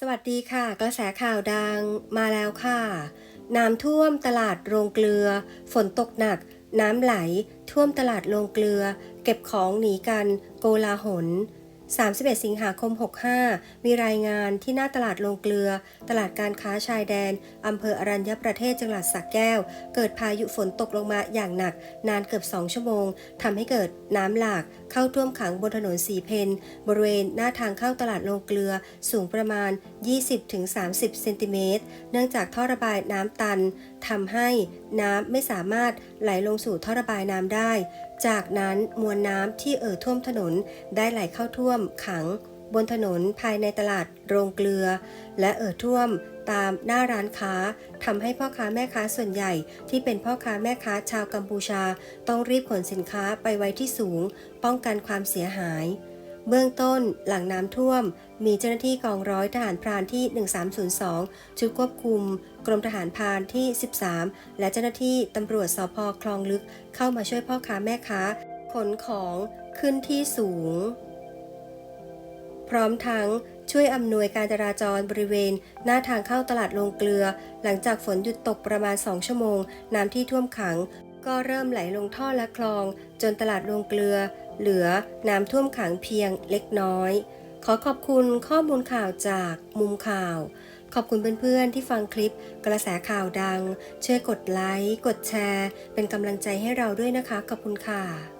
สวัสดีค่ะ กระแสข่าวดังมาแล้วค่ะ น้ำท่วมตลาดโรงเกลือ ฝนตกหนัก น้ำไหล ท่วมตลาดโรงเกลือ เก็บของหนีกัน โกลาหล 31 สิงหาคม 65 มีรายงานที่หน้าตลาดโรงเกลือ ตลาดการค้าชายแดน อำเภออรัญญประเทศจังหวัดสระแก้ว เกิดพายุฝนตกลงมาอย่างหนัก นานเกือบ 2 ชั่วโมง ทำให้เกิดน้ำหลากเข้าท่วมขังบนถนนสีเพนบริเวณหน้าทางเข้าตลาดโรงเกลือสูงประมาณ 20-30 เซนติเมตร เนื่องจากท่อระบายน้ำตันทำให้น้ำไม่สามารถไหลลงสู่ท่อระบายน้ำได้ จากนั้นมวลน้ำที่เอ่อท่วมถนนได้ไหลเข้าท่วมขัง บนถนนภายในตลาดโรงเกลือ และเอ่อท่วมตามหน้าร้านค้าทำให้พ่อค้าแม่ค้าส่วนใหญ่ ที่เป็นพ่อค้าแม่ค้าชาวกัมพูชา ต้องรีบขนสินค้าไปไว้ที่สูง ป้องกันความเสียหาย เบื้องต้นหลังน้ำท่วม มีเจ้าหน้าที่กองร้อยทหารพรานที่ 1302 ชุดควบคุม กรมทหารพรานที่ 13 และเจ้าหน้าที่ตำรวจสพคลองลึกเข้ามาช่วยพ่อค้าแม่ค้าขนของขึ้นที่สูง พร้อมทั้งช่วยอำนวยการจราจรบริเวณ หน้าทางเข้าตลาดโรงเกลือ หลังจากฝนหยุดตกประมาณ 2 ชั่วโมง น้ำที่ท่วมขัง ก็เริ่มไหลลงท่อและคลอง จนตลาดโรงเกลือ เหลือน้ำท่วมขังเพียงเล็กน้อย ขอขอบคุณข้อมูลข่าวจากมุมข่าว ขอบคุณเพื่อนๆที่ฟังคลิปกระแสข่าวดัง ช่วยกดไลค์ กดแชร์ เป็นกำลังใจให้เราด้วยนะคะ ขอบคุณค่ะ